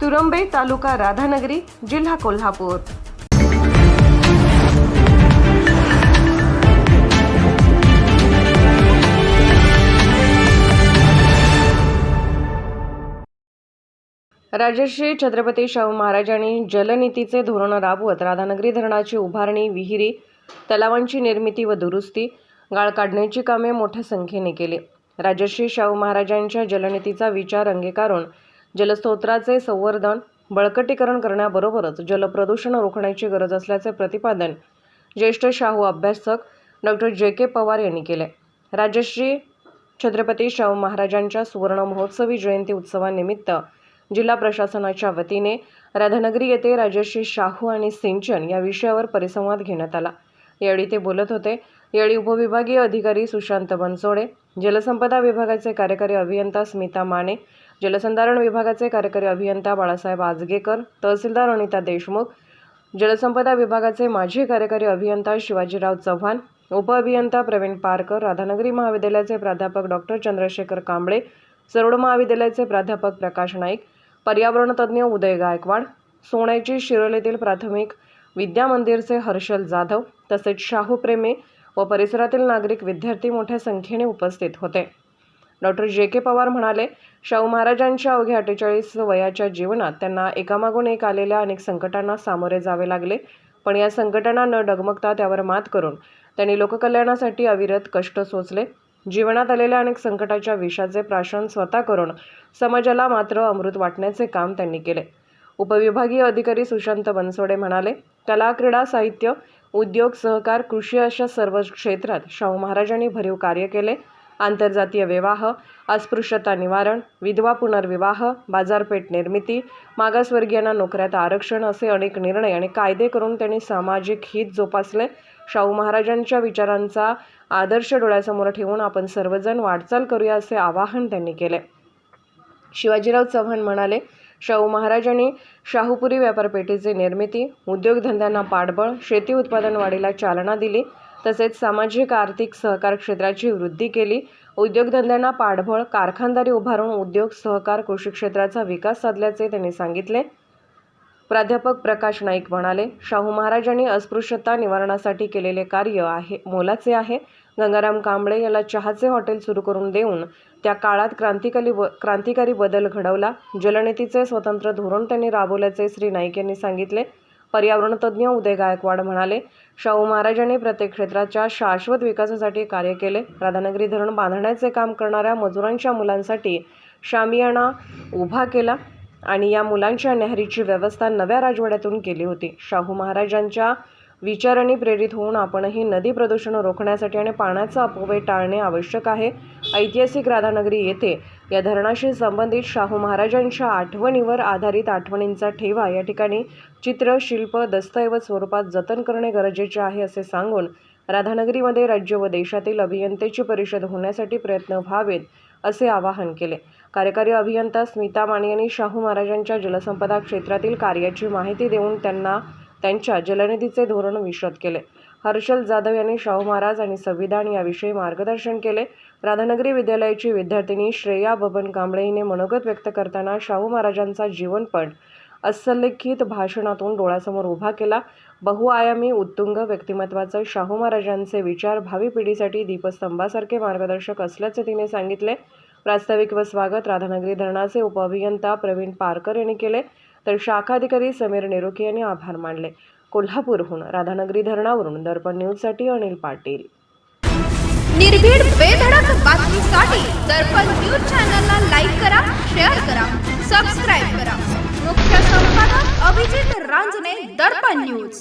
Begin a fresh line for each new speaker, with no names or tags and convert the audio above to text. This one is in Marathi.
तुरंबे तालुका राधानगरी जिल्हा कोल्हापूर. राजश्री छत्रपती शाहू महाराजांनी जलनीतीचे धोरण राबवत राधानगरी धरणाची उभारणी विहिरी तलावांची निर्मिती व दुरुस्ती गाळ काढण्याची कामे मोठ्या संख्येने केली. राजश्री शाहू महाराजांच्या जलनीतीचा विचार अंगीकारून जलस्त्रोत्राचे संवर्धन बळकटीकरण करण्याबरोबरच जलप्रदूषण रोखण्याची गरज असल्याचे प्रतिपादन ज्येष्ठ शाहू अभ्यासक डॉक्टर जे के पवार यांनी केले. राजश्री छत्रपती शाहू महाराजांच्या सुवर्ण महोत्सवी जयंती उत्सवानिमित्त जिल्हा प्रशासनाच्या वतीने राधानगरी येथे राजश्री शाहू आणि सिंचन या विषयावर परिसंवाद घेण्यात आला. यावेळी ते बोलत होते. यावेळी उपविभागीय अधिकारी सुशांत बनसोडे जलसंपदा विभागाचे कार्यकारी अभियंता स्मिता माने जलसंधारण विभागाचे कार्यकारी अभियंता बाळासाहेब आजगेकर तहसीलदार अनिता देशमुख जलसंपदा विभागाचे माजी कार्यकारी अभियंता शिवाजीराव चव्हाण उपअभियंता प्रवीण पारकर राधानगरी महाविद्यालयाचे प्राध्यापक डॉक्टर चंद्रशेखर कांबळे सरोड महाविद्यालयाचे प्राध्यापक प्रकाश नाईक पर्यावरण तज्ज्ञ उदय गायकवाड सोन्याची शिरोलीतील प्राथमिक विद्या मंदिरचे हर्षल जाधव तसेच शाहू प्रेमी व परिसरातील नागरिक विद्यार्थी मोठ्या संख्येने उपस्थित होते. डॉक्टर जे के पवार म्हणाले शाहू महाराजांच्या अवघ्या अठ्ठेचाळीस वयाच्या जीवनात त्यांना एकामागून एक आलेल्या अनेक संकटांना सामोरे जावे लागले. पण या संकटांना न डगमगता त्यावर मात करून त्यांनी लोककल्याणासाठी अविरत कष्ट सोचले. जीवनात आलेल्या अनेक संकटाच्या विषाचे प्राशन स्वतः करून समाजाला मात्र अमृत वाटण्याचे काम त्यांनी केले. उपविभागीय अधिकारी सुशांत बनसोडे म्हणाले कला क्रीडा साहित्य उद्योग सहकार कृषी अशा सर्व क्षेत्रात शाहू महाराजांनी भरीव कार्य केले. आंतरजातीय विवाह अस्पृश्यता निवारण विधवा पुनर्विवाह बाजारपेठ निर्मिती मागासवर्गीयांना नोकऱ्यात आरक्षण असे अनेक निर्णय आणि कायदे करून त्यांनी सामाजिक हित जोपासले. शाहू महाराजांच्या विचारांचा आदर्श डोळ्यासमोर ठेवून आपण सर्वजण वाटचाल करूया असे आवाहन त्यांनी केले. शिवाजीराव चव्हाण म्हणाले शाहू महाराजांनी शाहूपुरी व्यापारपेठेची निर्मिती उद्योगधंद्यांना पाठबळ शेती उत्पादन वाढीला चालना दिली तसेच सामाजिक आर्थिक सहकार क्षेत्राची वृद्धी केली. उद्योगधंद्यांना पाठबळ कारखानदारी उभारून उद्योग सहकार कृषी क्षेत्राचा विकास साधल्याचे त्यांनी सांगितले. प्राध्यापक प्रकाश नाईक म्हणाले शाहू महाराजांनी अस्पृश्यता निवारणासाठी केलेले कार्य आहे मोलाचे आहे. गंगाराम कांबळे याला चहाचे हॉटेल सुरू करून देऊन त्या काळात क्रांतिकारी व क्रांतिकारी बदल घडवला. जलनीतीचे स्वतंत्र धोरण त्यांनी राबवल्याचे श्री नाईक यांनी सांगितले. पर्यावरणतज्ज्ञ उदय गायकवाड म्हणाले शाहू महाराजांनी प्रत्येक क्षेत्राच्या शाश्वत विकासासाठी कार्य केले. राधानगरी धरण बांधण्याचे काम करणाऱ्या मजुरांच्या मुलांसाठी शामियाणा उभा केला आणि या मुलांच्या न्याहारीची व्यवस्था नव्या राजवाड्यातून केली होती. शाहू महाराजांच्या विचारांनी प्रेरित होऊन आपणही नदी प्रदूषण रोखण्यासाठी आणि पाण्याचा अपव्यय टाळणे आवश्यक आहे. ऐतिहासिक राधानगरी येथे या धरणाशी संबंधित शाहू महाराजांच्या आठवणीवर आधारित आठवणींचा ठेवा. या ठिकाणी चित्र शिल्प दस्तऐवज स्वरूपात जतन करणे गरजेचे आहे असे सांगून राधानगरीमध्ये राज्य व देशातील अभियंतेची परिषद होण्यासाठी प्रयत्न व्हावेत असे आवाहन केले. कार्यकारी अभियंता स्मिता माने यांनी शाहू महाराजांच्या जलसंपदा क्षेत्रातील कार्याची माहिती देऊन त्यांना त्यांच्या जलनिधीचे धोरण विशद केले. हर्षल जाधव यांनी शाहू महाराज आणि संविधान याविषयी मार्गदर्शन केले. राधानगरी विद्यालयाची विद्यार्थिनी श्रेया बबन कांबळे हिने मनोगत व्यक्त करताना शाहू महाराजांचा जीवनपट असल्लिखित भाषणातून डोळ्यासमोर उभा केला. बहुआयामी उत्तुंग व्यक्तिमत्वाचं शाहू महाराजांचे विचार भावी पिढीसाठी दीपस्तंभासारखे मार्गदर्शक असल्याचे तिने सांगितले. प्रास्ताविक व स्वागत राधानगरी धरणाचे उपअभियंता प्रवीण पारकर यांनी केले. तर शाखाधिकारी समीर नेरोके यांनी आभार मानले. कोल्हापूरहून राधानगरी धरणावरून दर्पण न्यूजसाठी अनिल पाटील.
निर्भीड बेधडक बातमीसाठी दर्पण न्यूज चॅनलला लाईक करा शेअर करा सबस्क्राईब करा. मुख्य संपादक अभिजित रांजणे दर्पण न्यूज.